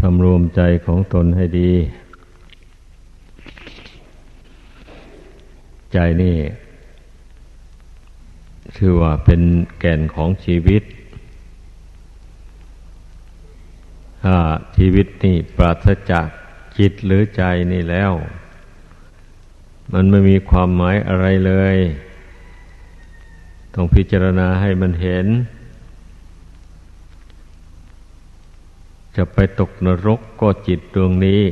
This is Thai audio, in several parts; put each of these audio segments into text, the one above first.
สำรวมใจของตนให้ดี ใจนี่ชื่อว่าเป็นแก่นของชีวิต ถ้าชีวิตนี่ปราศจากจิตหรือใจนี่แล้ว มันไม่มีความหมายอะไรเลย ต้องพิจารณาให้มันเห็น จะไปตกนรกก็จิตดวงนี้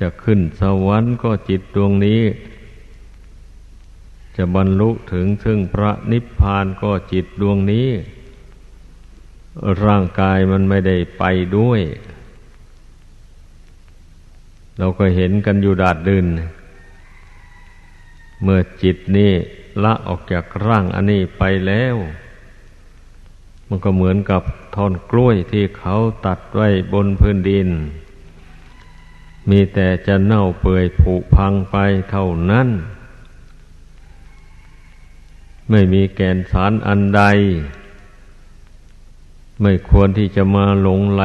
จะขึ้นสวรรค์ก็จิตดวงนี้ จะบรรลุถึงซึ่งพระนิพพานก็จิตดวงนี้ ร่างกายมันไม่ได้ไปด้วย เราก็เห็นกันอยู่ดาดดินเมื่อจิตนี้ละออกจากร่างอันนี้ไปแล้ว มันก็เหมือนกับท่อนกล้วยที่เขาตัดไว้บนพื้นดิน มีแต่จะเน่าเปื่อยผุพังไปเท่านั้น ไม่มีแกนสารอันใด ไม่ควรที่จะมาหลงไหล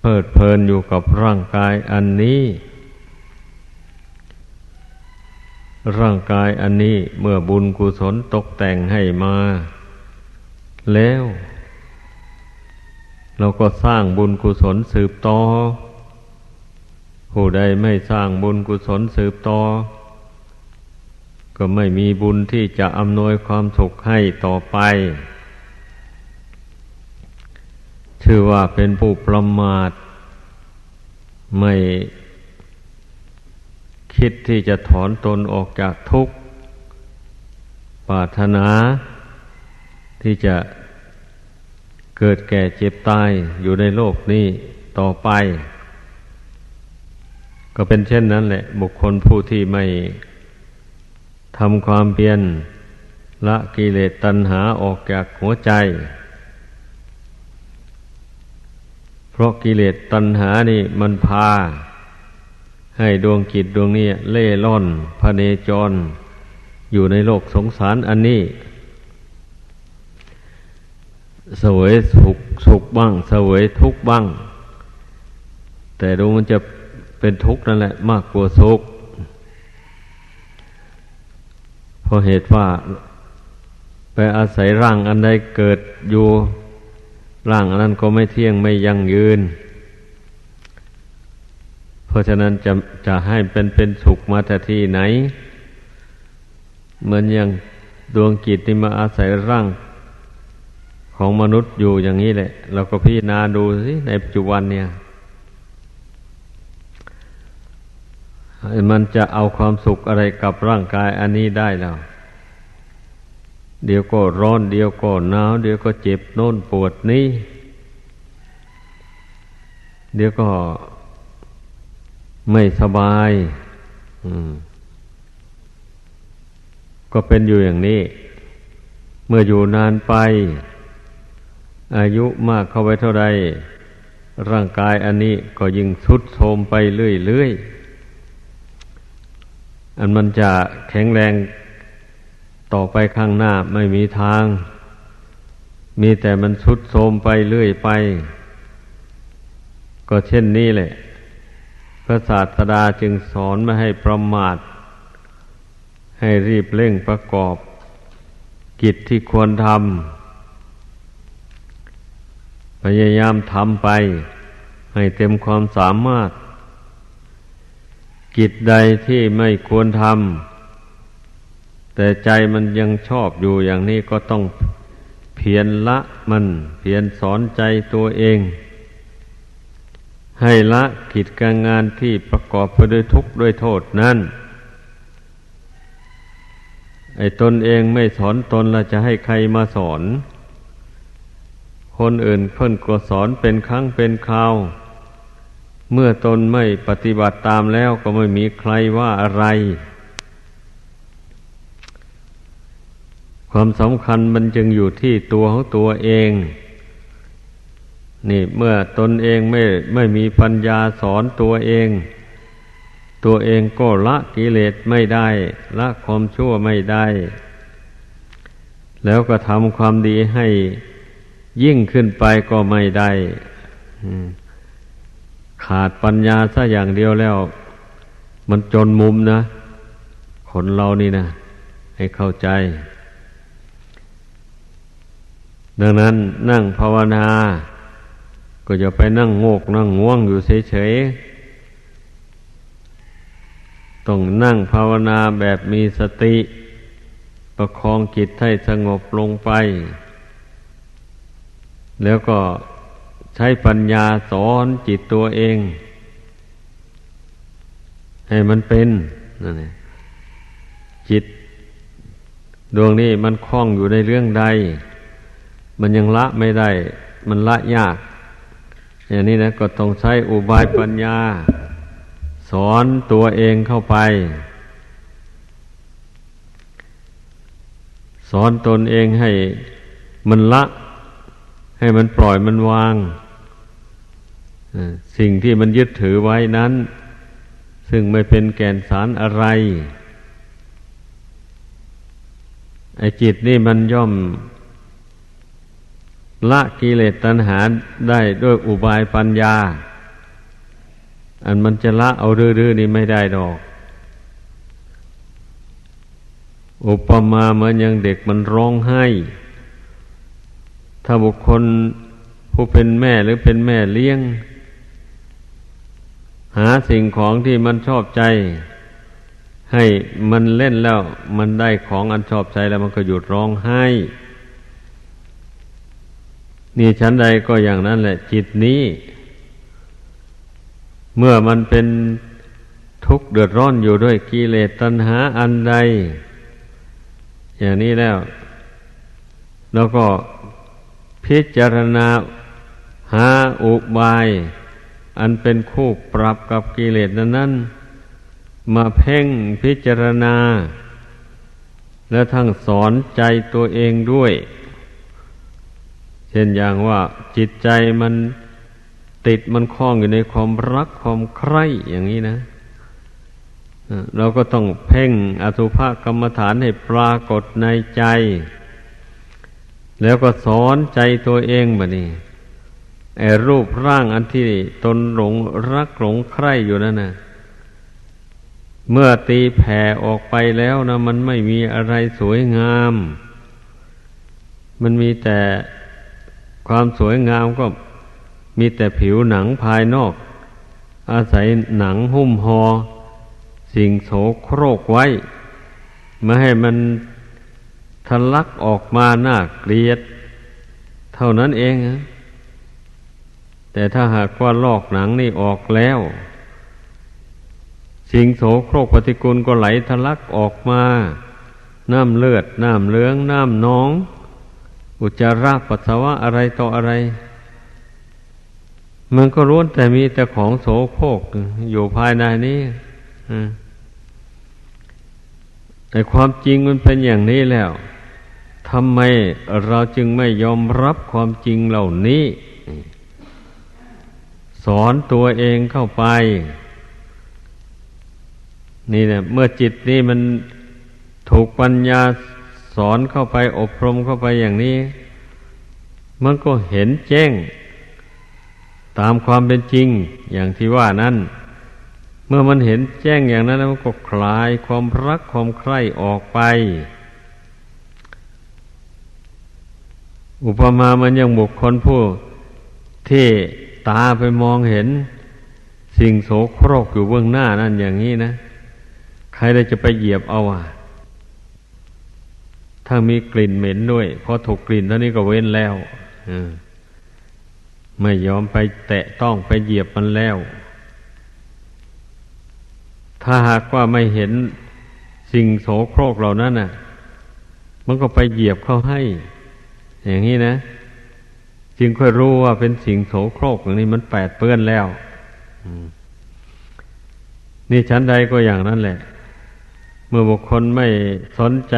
เพิดเพลินอยู่กับร่างกายอันนี้ ร่างกายอันนี้เมื่อบุญกุศลตกแต่งให้มา แล้ว เราก็สร้างบุญกุศลสืบต่อ ผู้ใดไม่สร้างบุญกุศลสืบต่อ ก็ไม่มีบุญที่จะอำนวยความสุขให้ต่อไป ชื่อว่าเป็นผู้ประมาท ไม่คิดที่จะถอนตนออกจากทุกข์ปรารถนา ที่จะเกิดแก่เจ็บตายอยู่ในโลกนี้ต่อไป ก็เป็นเช่นนั้นแหละ บุคคลผู้ที่ไม่ทำความเพียรละกิเลสตัณหาออกจากหัวใจ เพราะกิเลสตัณหานี่มันพา ให้ดวงจิตดวงนี้เล่ล่อนพเนจร อยู่ในโลกสงสารอันนี้ เสวยสุขสุขบ้าง เสวยทุกข์บ้าง แต่ดูมันจะเป็นทุกข์นั่นแหละ มากกว่าสุขเพราะเหตุว่าไปอาศัยร่างอันใดเกิดอยู่ร่างอันนั้นก็ไม่เที่ยงไม่ยั่งยืน เพราะฉะนั้นจะจะให้เป็นเป็นสุขมาแต่ที่ไหน เหมือนอย่างดวงจิตที่มาอาศัยร่าง ของมนุษย์อยู่อย่างนี้แหละ เราก็พิจารณาดูสิในปัจจุบันเนี่ย มันจะเอาความสุขอะไรกับร่างกายอันนี้ได้แล้วเดี๋ยวก็ร้อนเดี๋ยวก็หนาวเดี๋ยวก็เจ็บโน่นปวดนี้ เดี๋ยวก็ไม่สบายก็เป็นอยู่อย่างนี้ เมื่ออยู่นานไป อายุมากเข้าไปเท่าใดร่างกายอันนี้ก็ยิ่งทุดโทมไปเรื่อยๆ อันมันจะแข็งแรงต่อไปข้างหน้าไม่มีทาง มีแต่มันทุดโทมไปเรื่อยไป ก็เช่นนี้แหละ พระศาสดาจึงสอนไม่ให้ประมาท ให้รีบเร่งประกอบ กิจที่ควรทำ พยายามทำไป ให้เต็มความสามารถ กิจใดที่ไม่ควรทำแต่ใจมันยังชอบอยู่อย่างนี้ก็ต้องเพียรละมันเพียรสอนใจตัวเอง ให้ละกิจการงานที่ประกอบไปด้วยทุกข์ด้วยโทษนั้นไอ้ตนเองไม่สอนตนแล้วจะให้ใครมาสอน คนอื่นเพิ่นก็สอนเป็นครั้งเป็นคราว เมื่อตนไม่ปฏิบัติตามแล้วก็ไม่มีใครว่าอะไร ความสำคัญมันจึงอยู่ที่ตัวของตัวเอง นี่เมื่อตนเองไม่ไม่มีปัญญาสอนตัวเอง ตัวเองก็ละกิเลสไม่ได้ ละความชั่วไม่ได้ แล้วก็ทำความดีให้ ยิ่งขึ้นไปก็ไม่ได้ขาดปัญญาซะอย่างเดียวแล้ว มันจนมุมนะ คนเรานี่นะ ให้เข้าใจ ดังนั้นนั่งภาวนา ก็จะไปนั่งโงกนั่งง่วงอยู่เฉยๆ ต้องนั่งภาวนาแบบมีสติ ประคองจิตให้สงบลงไป แล้วก็ใช้ปัญญาสอนจิตตัวเอง ให้มันเป็นนั่นเองจิต ดวงนี้มันคล้องอยู่ในเรื่องใด มันยังละไม่ได้ มันละยาก อย่างนี้นะก็ต้องใช้อุบายปัญญา สอนตัวเองเข้าไป สอนตนเองให้มันละ ให้มันปล่อยมันวางสิ่งที่มันยึดถือไว้นั้น ซึ่งไม่เป็นแก่นสารอะไร ไอจิตนี่มันย่อม ละกิเลสตัณหาได้ด้วยอุบายปัญญา อันมันจะละเอาดื้อๆนี่ไม่ได้ดอก อุปมาเหมือนอย่างเด็กมันร้องไห้ ถ้าบุคคลผู้เป็นแม่หรือเป็นแม่เลี้ยง หาสิ่งของที่มันชอบใจ ให้มันเล่นแล้ว มันได้ของอันชอบใจแล้วมันก็หยุดร้องไห้ นี่ชั้นใดก็อย่างนั้นแหละ จิตนี้ เมื่อมันเป็นทุกข์เดือดร้อนอยู่ด้วยกิเลสตัณหาอันใด อย่างนี้แล้ว แล้วก็ พิจารณาหาอุบาย อันเป็นคู่ปรับกับกิเลสนั้นนมาเพ่งพิจารณา และทั้งสอนใจตัวเองด้วย เช่นอย่างว่าจิตใจมันติดมันคล้องอยู่ในความรักความใคร่อย่างนี้นะเราก็ต้องเพ่งอสุภกรรมฐานให้ปรากฏในใจ แล้วก็สอนใจตัวเองบบนี้ไอ้รูปร่างอันที่ตนหลงรักหลงใคร่อยู่นั่นนะเมื่อตีแผ่ออกไปแล้วนะมันไม่มีอะไรสวยงาม มันมีแต่ความสวยงามก็มีแต่ผิวหนังภายนอก อาศัยหนังหุ้มห่อสิ่งโสโครกไว้ไม่ให้มัน ทะลักออกมาหน้าเกลียด เท่านั้นเองนะแต่ถ้าหากว่าลอกหนังนี่ออกแล้ว สิ่งโสโครกปฏิกูลก็ไหลทะลักออกมา น้ำเลือด น้ำเหลือง น้ำน้อง อุจจาระปัสสาวะอะไรต่ออะไร มันก็ล้วนแต่มีแต่ของโสโครกอยู่ภายในนี้แต่ความจริงมันเป็นอย่างนี้แล้ว ทำไมเราจึงไม่ยอมรับความจริงเหล่านี้ สอนตัวเองเข้าไป นี่เนี่ยเมื่อจิตนี่มันถูกปัญญาสอนเข้าไปอบรมเข้าไปอย่างนี้ มันก็เห็นแจ้ง ตามความเป็นจริงอย่างที่ว่านั้น เมื่อมันเห็นแจ้งอย่างนั้น มันก็คลายความรักความใคร่ออกไป อุปมามันยังบุคคลผู้ ที่ตาไปมองเห็น สิ่งโสโครกอยู่เบื้องหน้านั่นอย่างนี้นะ ใครได้จะไปเหยียบเอาอะ ถ้ามีกลิ่นเหม็นด้วยพอถูกกลิ่นเท่านี้ก็เว้นแล้วไม่ยอมไปแตะต้องไปเหยียบมันแล้ว ถ้าหากว่าไม่เห็นสิ่งโสโครกเหล่านั้นน่ะ มันก็ไปเหยียบเข้าให้ อย่างนี้นะ จึงค่อยรู้ว่าเป็นสิ่งโสโครกอย่างนี้มันแปดเปื้อนแล้วนี่ชั้นใดก็อย่างนั้นแหละ เมื่อบุคคลไม่สนใจ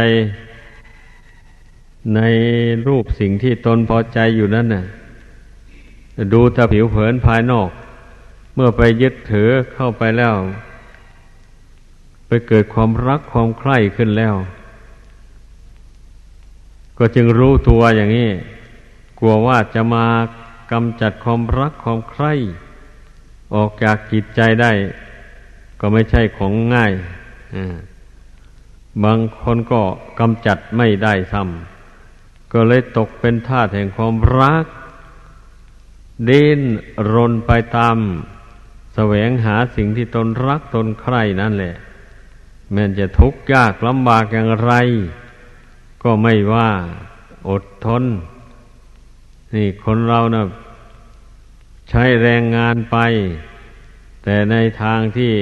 ในรูปสิ่งที่ตนพอใจอยู่นั้นน่ะ ดูแต่ผิวเผินภายนอก เมื่อไปยึดถือเข้าไปแล้ว ไปเกิดความรักความใคร่ขึ้นแล้ว ก็จึงรู้ตัวอย่างนี้ กลัวว่าจะมากำจัดความรักความใคร่ออกจากจิตใจได้ ก็ไม่ใช่ของง่ายบางคนก็กำจัดไม่ได้ซ้ำก็เลยตกเป็นทาสแห่งความรัก ดิ้นรนไปตามแสวงหาสิ่งที่ตนรักตนใคร่นั่นแหละแม้จะทุกข์ยากลำบากอย่างไร ก็ไม่ว่าอดทน นี่คนเรานะ่ะใช้แรงงานไป แต่ในทางที่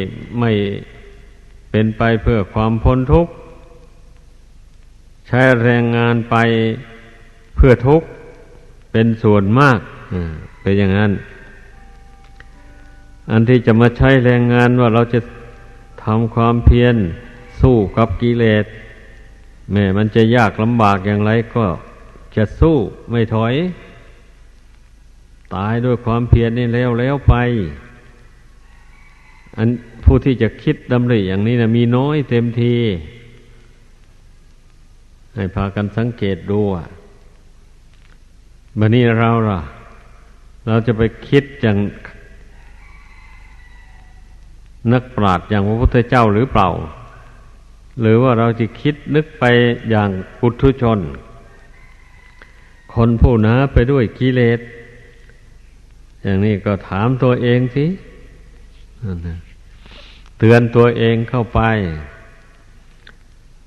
ไม่เป็นไปเพื่อความพ้นทุกข์ ใช้แรงงานไปเพื่อทุกข์เป็นส่วนมากเป็นอย่างนั้น อันที่จะมาใช้แรงงานว่าเราจะทำความเพียรสู้กับกิเลส แม้มันจะยากลำบากอย่างไรก็จะสู้ไม่ถอย ตายด้วยความเพียรนี่แล้วแล้วไป อันผู้ที่จะคิดดำริอย่างนี้นะมีน้อยเต็มที ให้พากันสังเกตดูอะบันนี้เราล่ะ เราจะไปคิดอย่างนักปราชญ์อย่างพระพุทธเจ้าหรือเปล่า หรือว่าเราจะคิดนึกไปอย่างปุถุชน คนผู้หนาไปด้วยกิเลส อย่างนี้ก็ถามตัวเองสิเตือนตัวเองเข้าไป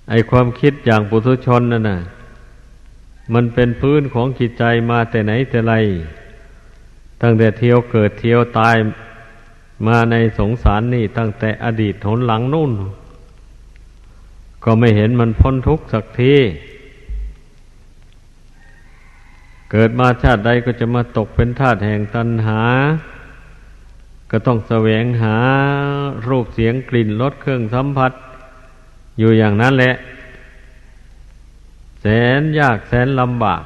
ไอความคิดอย่างปุถุชนนั่นน่ะ มันเป็นพื้นของจิตใจมาแต่ไหนแต่ไร ตั้งแต่เที่ยวเกิดเที่ยวตายมาในสงสารนี่ตั้งแต่อดีตหนหลังนู่น ก็ไม่เห็นมันพ้นทุกข์สักที เกิดมาชาติใดก็จะมาตกเป็นทาสแห่งตัณหา ก็ต้องแสวงหารูปเสียงกลิ่นรสเครื่องสัมผัส อยู่อย่างนั้นแหละ แสนยากแสนลำบาก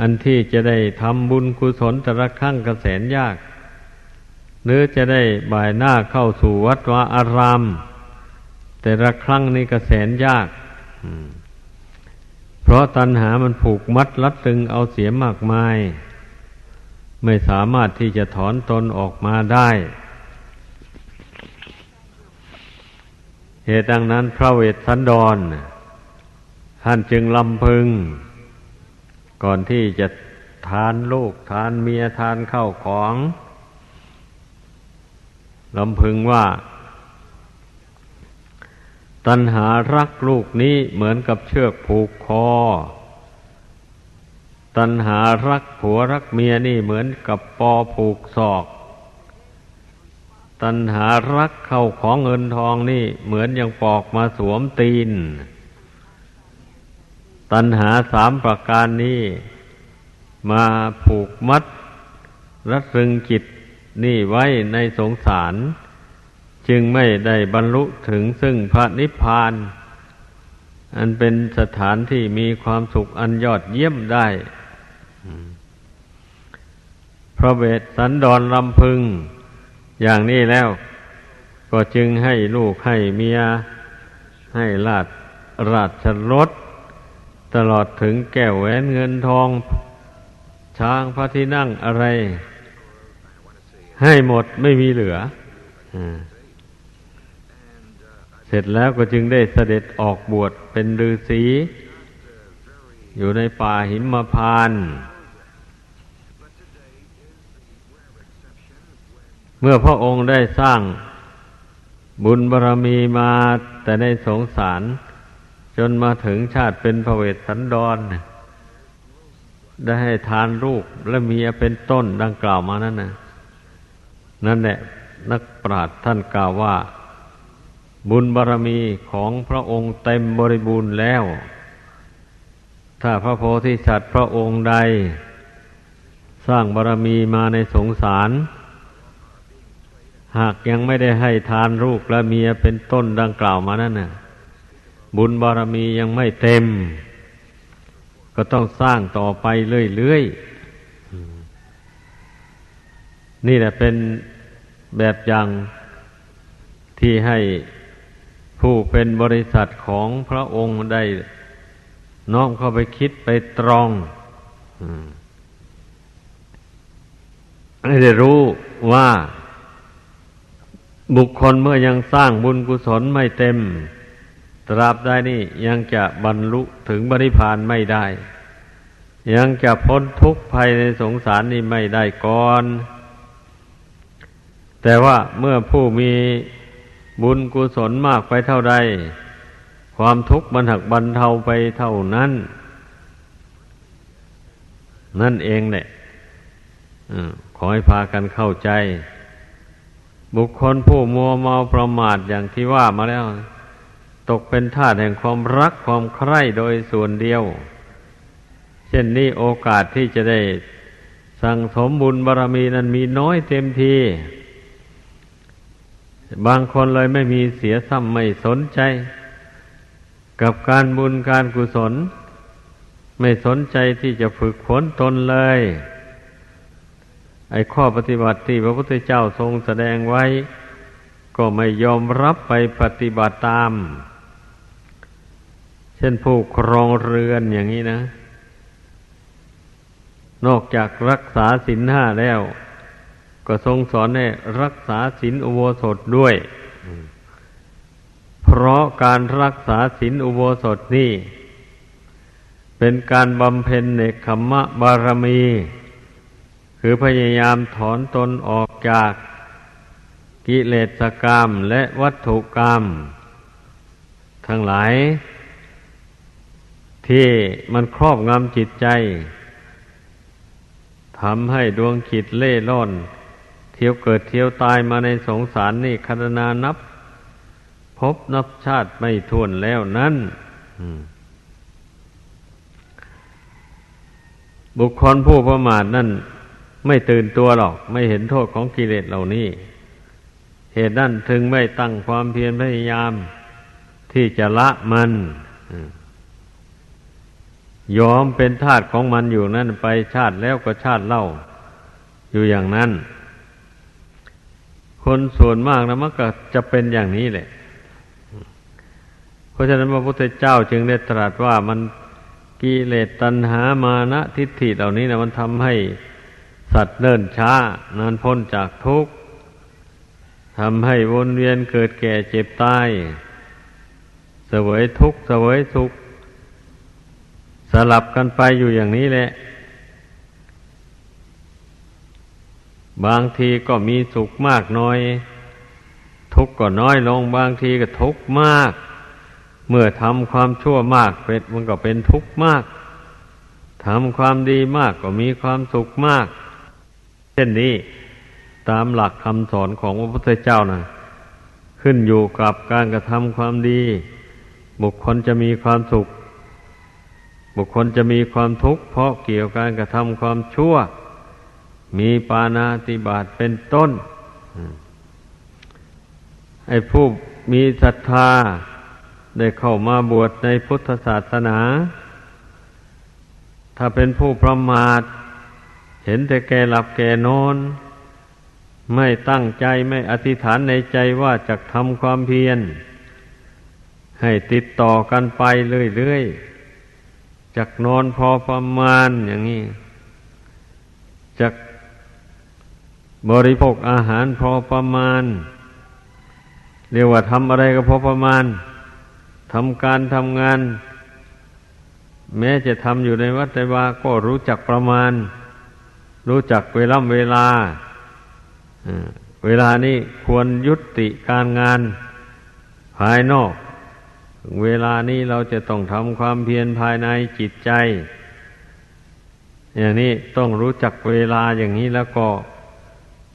อันที่จะได้ทำบุญกุศลแต่ละครั้งก็แสนยาก หรือจะได้บ่ายหน้าเข้าสู่วัดวาอาราม แต่ละครั้งนี้ก็แสนยาก เพราะตัณหามันผูกมัดลัดตึงเอาเสียมากมาย ไม่สามารถที่จะถอนตนออกมาได้ เหตุดังนั้นพระเวสสันดร ท่านจึงลำพึง ก่อนที่จะทานลูกทานเมียทานข้าวของลำพึงว่า ตัณหารักลูกนี้เหมือนกับเชือกผูกคอ ตัณหารักผัวรักเมียนี่เหมือนกับปอผูกศอก ตัณหารักเข้าของเงินทองนี่เหมือนอย่างปอกมาสวมตีน ตัณหาสามประการนี้มาผูกมัดรัดรึงจิตนี่ไว้ในสงสาร จึงไม่ได้บรรลุถึงซึ่งพระนิพพาน อันเป็นสถานที่มีความสุขอันยอดเยี่ยมได้ พระเวสสันดรลำพึง อย่างนี้แล้ว ก็จึงให้ลูกให้เมีย ให้ลาดราชรถ ตลอดถึงแก้วแหวนเงินทอง ช้างพระที่นั่งอะไร ให้หมดไม่มีเหลือ อ เสร็จแล้วก็จึงได้เสด็จออกบวชเป็นฤาษีอยู่ในป่าหิมพานเมื่อพระองค์ได้สร้างบุญบารรมีมาแต่ในสงสาร จนมาถึงชาติเป็นพระเวสสันดร ได้ให้ทานลูกและเมียเป็นต้นดังกล่าวมานั่นนะนั่นแหละนักปราชญ์ท่านกล่าวว่า บุญบารรมีของพระองค์เต็มบริบูรณ์แล้ว ถ้าพระโพธิสัตว์พระองค์ใด สร้างบารรมีมาในสงสาร หากยังไม่ได้ให้ทานลูกและเมียเป็นต้นดังกล่าวมานั่นน่ะ บุญบารรมียังไม่เต็ม ก็ต้องสร้างต่อไปเรื่อยๆ นี่แหละเป็นแบบอย่างที่ให้ ผู้เป็นบริษัทของพระองค์ได้น้อมเข้าไปคิดไปตรองให้ได้รู้ว่าบุคคลเมื่อยังสร้างบุญกุศลไม่เต็ม ตราบใดนี่ยังจะบรรลุถึงบริพานไม่ได้ ยังจะพ้นทุกข์ภัยในสงสารนี่ไม่ได้ก่อน แต่ว่าเมื่อผู้มี บุญกุศลมากไปเท่าใด ความทุกข์มันหักบรรเทาไปเท่านั้น นั่นเองแหละขอให้พากันเข้าใจ บุคคลผู้มัวเมาประมาทอย่างที่ว่ามาแล้ว ตกเป็นทาสแห่งความรักความใคร่โดยส่วนเดียว เช่นนี้โอกาสที่จะได้สั่งสมบุญบารรมีนั้นมีน้อยเต็มที บางคนเลยไม่มีเสียซ้ำไม่สนใจ กับการบุญการกุศล ไม่สนใจที่จะฝึกฝนตนเลย ไอ้ข้อปฏิบัติที่พระพุทธเจ้าทรงแสดงไว้ ก็ไม่ยอมรับไปปฏิบัติตาม เช่นผู้ครองเรือนอย่างนี้นะ นอกจากรักษาศีลห้าแล้ว ก็ทรงสอนให้รักษาศีลอุโบสถด้วย เพราะการรักษาศีลอุโบสถนี่ เป็นการบำเพ็ญเนคขมะบารมี คือพยายามถอนตนออกจากกิเลสกรรมและวัตถุกรรม ทั้งหลาย ที่มันครอบงำจิตใจทำให้ดวงขิดเล่ร่อน เที่ยวเกิดเที่ยวตายมาในสงสารนี่คณนานับ พบนับชาติไม่ทวนแล้วนั้นบุคคลผู้ประมาทนั่น ไม่ตื่นตัวหรอก ไม่เห็นโทษของกิเลสเหล่านี้ เหตุนั้นถึงไม่ตั้งความเพียรพยายาม ที่จะละมันยอมเป็นทาสของมันอยู่นั่นไปชาติแล้วก็ชาติเล่า อยู่อย่างนั้น คนส่วนมากนะมันก็จะเป็นอย่างนี้แหละ เพราะฉะนั้นพระพุทธเจ้าจึงได้ตรัสว่ามันกิเลสตัณหามานะทิฏฐิเหล่านี้นะมันทำให้สัตว์เนิ่นช้านานพ้นจากทุกข์ทำให้วนเวียนเกิดแก่เจ็บตายเสวยทุกข์เสวยสุข สลับกันไปอยู่อย่างนี้แหละ บางทีก็มีสุขมากน้อย ทุกข์ก็น้อยลง บางทีก็ทุกข์มาก เมื่อทำความชั่วมากเป็ดมันก็เป็นทุกข์มากทำความดีมากก็มีความสุขมาก เช่นนี้ตามหลักคำสอนของพระพุทธเจ้านะขึ้นอยู่กับการกระทำความดี บุคคลจะมีความสุข บุคคลจะมีความทุกข์เพราะเกี่ยวกับการกระทำความชั่ว มีปานาติบาตเป็นต้นไอ้ผู้มีศรัทธาได้เข้ามาบวชในพุทธศาสนา ถ้าเป็นผู้ประมาท เห็นแต่แกหลับแกนอน ไม่ตั้งใจไม่อธิษฐานในใจว่าจะทำความเพียร ให้ติดต่อกันไปเรื่อยๆจักนอนพอประมาณอย่างนี้จัก บริโภคอาหารพอประมาณ เรียกว่าทำอะไรก็พอประมาณทำการทำงาน แม้จะทำอยู่ในวัดแต่ว่าก็รู้จักประมาณ รู้จักเวลาเวลา เวลานี้ควรยุติการงานภายนอกเวลานี้เราจะต้องทำความเพียรภายในจิตใจ อย่างนี้ต้องรู้จักเวลาอย่างนี้แล้วก็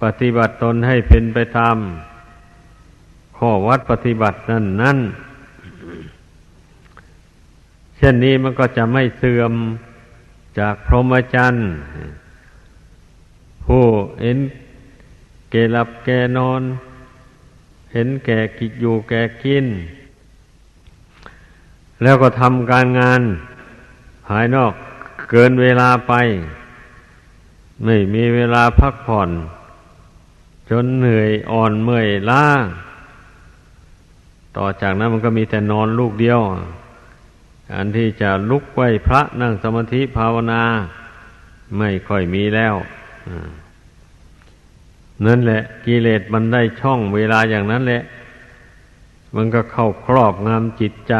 ปฏิบัติตนให้เป็นไปตามข้อวัดปฏิบัตินั่นนั่นเช่นนี้มันก็จะไม่เสื่อมจากพรหมจรรย์ผู้เห็นแก่หลับแก่นอน เห็นแก่กิจอยู่แก่กิน แล้วก็ทำการงาน ภายนอกเกินเวลาไป ไม่มีเวลาพักผ่อน จนเหนื่อยอ่อนเมื่อยล้า ต่อจากนั้นมันก็มีแต่นอนลูกเดียว อันที่จะลุกไหวพระนั่งสมาธิภาวนา ไม่ค่อยมีแล้วนั่นแหละ กิเลสมันได้ช่องเวลาอย่างนั้นแหละ มันก็เข้าครอบงำจิตใจ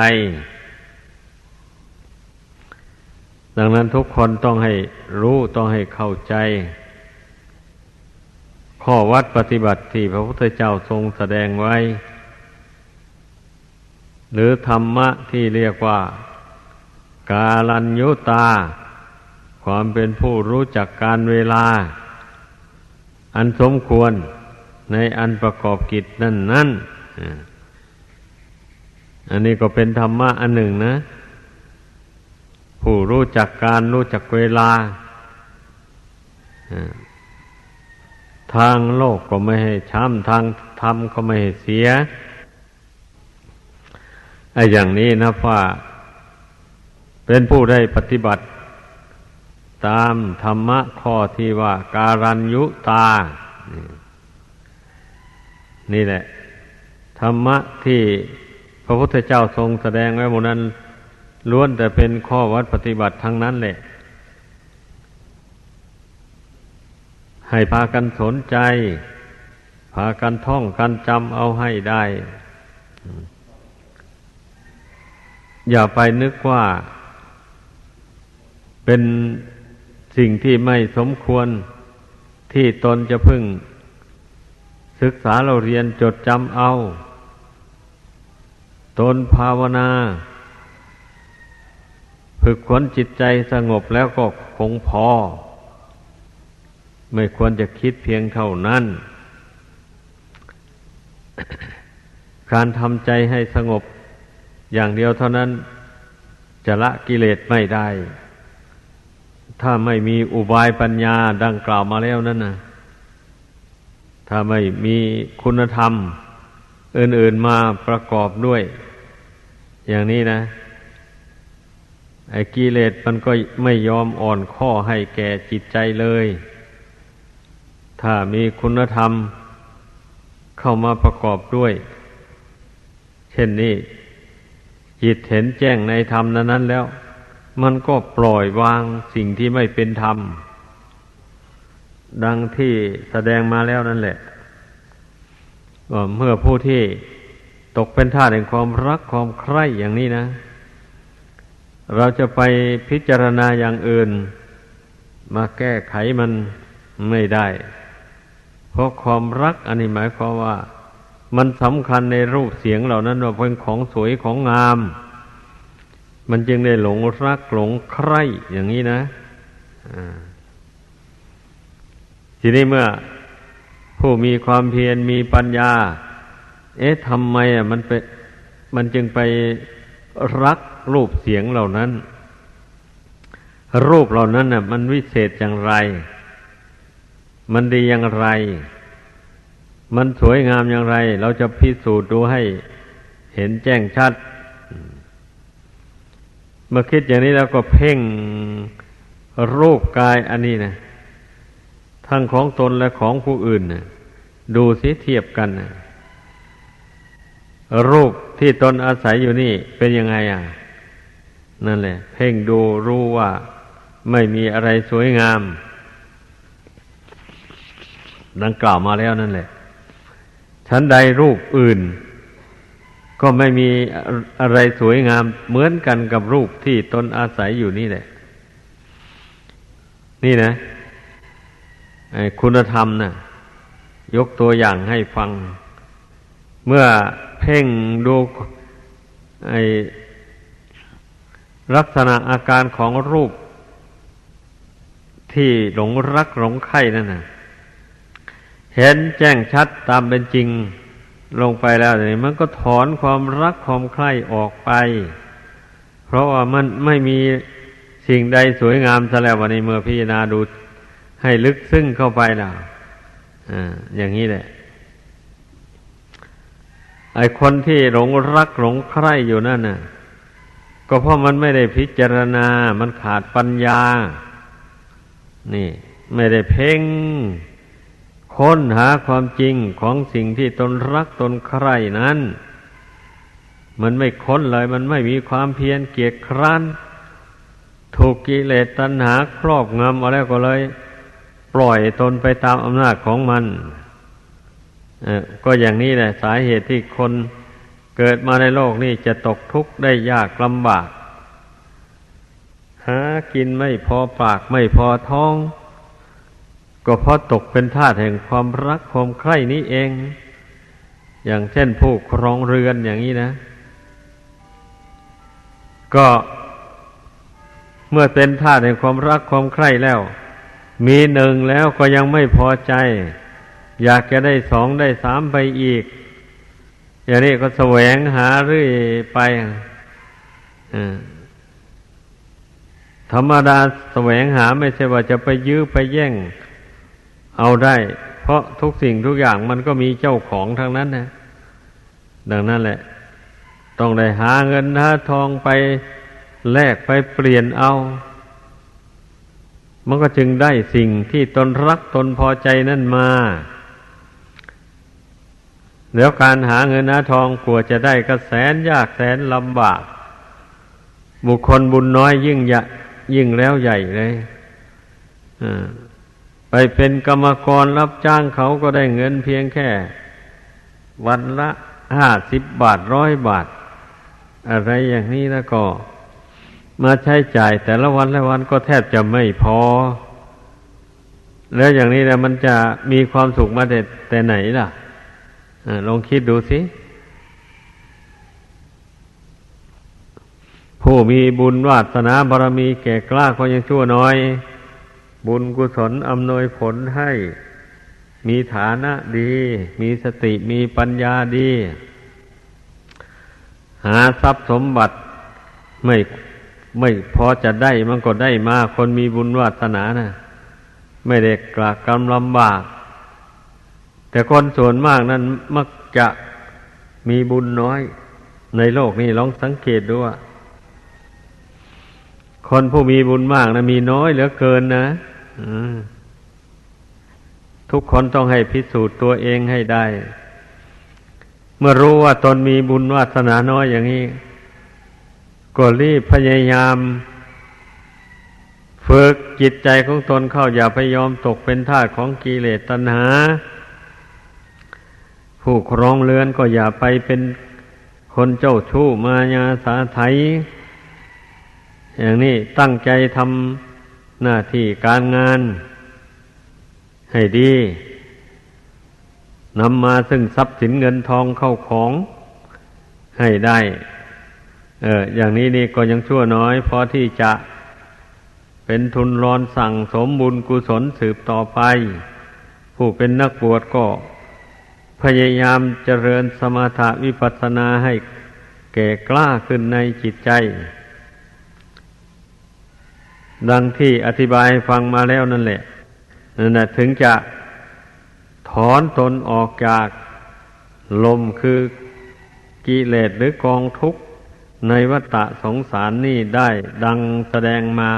ดังนั้นทุกคนต้องให้รู้ต้องให้เข้าใจ ข้อวัดปฏิบัติที่พระพุทธเจ้าทรงแสดงไว้ หรือธรรมะที่เรียกว่า กาลัญยุตา ความเป็นผู้รู้จักการเวลา อันสมควรในอันประกอบกิจนั่นนั่นอันนี้ก็เป็นธรรมะอันหนึ่งนะ ผู้รู้จักการรู้จักเวลา ทางโลกก็ไม่ให้ช้ำทางธรรมก็ไม่ให้เสียไอ้อย่างนี้นะว่าเป็นผู้ได้ปฏิบัติ ตามธรรมะข้อที่ว่าการัญยุตา นี่แหละ ธรรมะที่พระพุทธเจ้าทรงแสดงไว้หมดนั้นล้วนแต่เป็นข้อวัดปฏิบัติทั้งนั้นแหละ ให้พากันสนใจ พากันท่องกันจำเอาให้ได้ อย่าไปนึกว่า เป็นสิ่งที่ไม่สมควรที่ตนจะพึ่ง ศึกษาเราเรียนจดจำเอา ตนภาวนา ฝึกขวนจิตใจสงบแล้วก็คงพอ ไม่ควรจะคิดเพียงเท่านั้น การทำใจให้สงบอย่างเดียวเท่านั้น จะละกิเลสไม่ได้ ถ้าไม่มีอุบายปัญญาดังกล่าวมาแล้วนั่นนะถ้าไม่มีคุณธรรม อื่น ๆมาประกอบด้วย อย่างนี้นะไอ้กิเลสมันก็ไม่ยอมอ่อนข้อให้แก่จิตใจเลย ถ้ามีคุณธรรมเข้ามาประกอบด้วย เช่นนี้ จิตเห็นแจ้งในธรรมนั้นแล้ว มันก็ปล่อยวางสิ่งที่ไม่เป็นธรรม ดังที่แสดงมาแล้วนั่นแหละเมื่อผู้ที่ตกเป็นท่าแห่งความรักความใคร่อย่างนี้นะ เราจะไปพิจารณาอย่างอื่น มาแก้ไขมันไม่ได้ เพราะความรักอันนี้หมายความว่า มันสำคัญในรูปเสียงเหล่านั้นว่าเป็นของสวยของงาม มันจึงได้หลงรักหลงใคร่อย่างนี้นะทีนี้เมื่อผู้มีความเพียรมีปัญญา เอ๊ะทำไมอะมันไปมันจึงไปรักรูปเสียงเหล่านั้น รูปเหล่านั้นน่ะ มันวิเศษอย่างไร มันดีอย่างไร มันสวยงามอย่างไร เราจะพิสูจน์ดูให้เห็นแจ้งชัด เมื่อคิดอย่างนี้แล้วก็เพ่งรูปกายอันนี้นะทั้งของตนและของผู้อื่นนะดูสิเทียบกันนะรูปที่ตนอาศัยอยู่นี่เป็นยังไงอะ นั่นแหละ เพ่งดูรู้ว่าไม่มีอะไรสวยงาม ดังกล่าวมาแล้วนั่นแหละชั้นใดรูปอื่น ก็ไม่มีอะไรสวยงามเหมือนกันกับรูปที่ตนอาศัยอยู่นี่แหละ นี่นะคุณธรรมนะ่ะ ยกตัวอย่างให้ฟัง เมื่อเพ่งดูไอลักษณะอาการของรูปที่หลงรักหลงใคร่นั่นนะ เห็นแจ้งชัดตามเป็นจริงลงไปแล้วนี่มันก็ถอนความรักความใคร่ออกไป เพราะว่ามันไม่มีสิ่งใดสวยงามซะแล้ววันนี้เมื่อพิจารณาดูให้ลึกซึ้งเข้าไปแล้วอ่าอย่างนี้แหละ ไอคนที่หลงรักหลงใคร่อยู่นั่นน่ะ ก็เพราะมันไม่ได้พิจารณา มันขาดปัญญา นี่ ไม่ได้เพ่ง ค้นหาความจริงของสิ่งที่ตนรักตนใคร่นั้น มันไม่ค้นเลย มันไม่มีความเพียรเกียจคร้านถูกกิเลสตัณหาครอบงำอะไรก็เลย ปล่อยตนไปตามอำนาจของมันก็อย่างนี้แหละ สาเหตุที่คนเกิดมาในโลกนี้จะตกทุกข์ได้ยากลำบาก หากินไม่พอปากไม่พอท้อง ก็เพราะตกเป็นทาสแห่งความรักความใคร่นี้เอง อย่างเช่นผู้ครองเรือนอย่างนี้นะ ก็เมื่อเป็นทาสแห่งความรักความใคร่แล้ว มีหนึ่งแล้วก็ยังไม่พอใจ อยากจะได้สองได้สามไปอีก อย่างนี้ก็แสวงหาเรื่อยไปธรรมดาแสวงหาไม่ใช่ว่าจะไปยื้อไปแย่ง เอาได้ เพราะทุกสิ่งทุกอย่างมันก็มีเจ้าของทั้งนั้นนะดังนั้นแหละ ต้องได้หาเงินหาทองไปแลกไปเปลี่ยนเอา มันก็จึงได้สิ่งที่ตนรักตนพอใจนั่นมาแล้วการหาเงินหาทองกลัวจะได้ก็แสนยากแสนลำบาก บุคคลบุญน้อยยิ่งใหญ่ยิ่งแล้วใหญ่เลยอ่า ไปเป็นกรรมกรรับจ้างเขาก็ได้เงินเพียงแค่ วันละห้าสิบบาทร้อยบาท อะไรอย่างนี้แล้วก็ มาใช้จ่ายแต่ละวันละวันก็แทบจะไม่พอ แล้วอย่างนี้แล้วมันจะมีความสุขมาแต่แต่ไหนล่ะอลองคิดดูสิ ผู้มีบุญวาสนาบารมีแก่กล้าก็ยังชั่วน้อย บุญกุศลอำนวยผลให้ มีฐานะดี มีสติมีปัญญาดี หาทรัพย์สมบัติไม่ไม่พอจะได้มันก็ได้มาคนมีบุญวาสนานะไม่ได้กลากกำลำบาก แต่คนส่วนมากนั้นมักจะมีบุญน้อย ในโลกนี้ลองสังเกตดูว่าคนผู้มีบุญมากนะมีน้อยเหลือเกินนะ ทุกคนต้องให้พิสูจน์ตัวเองให้ได้ เมื่อรู้ว่าตนมีบุญวาสนาน้อยอย่างนี้ ก็รีบพยายาม ฝึกจิตใจของตนเข้าอย่าไปยอมตกเป็นทาสของกิเลสตัณหา ผู้ครองเรือนก็อย่าไปเป็นคนเจ้าชู้มายาสาไถอย่างนี้ตั้งใจทำ หน้าที่การงานให้ดีนำมาซึ่งทรัพย์สินเงินทองเข้าของให้ได้ เอออย่างนี้นี่ก็ยังชั่วน้อยพอที่จะเป็นทุนรอนสั่งสมบุญกุศลสืบต่อไป ผู้เป็นนักบวชก็ พยายามเจริญสมถะวิปัสสนาให้แก่กล้าขึ้นในจิตใจ ดังที่อธิบายฟังมาแล้วนั่นแหละนั่นแหละถึงจะถอนตนออกจากลมคือกิเลสหรือกองทุกข์ในวัฏฏะสงสารนี่ได้ดังแสดงมา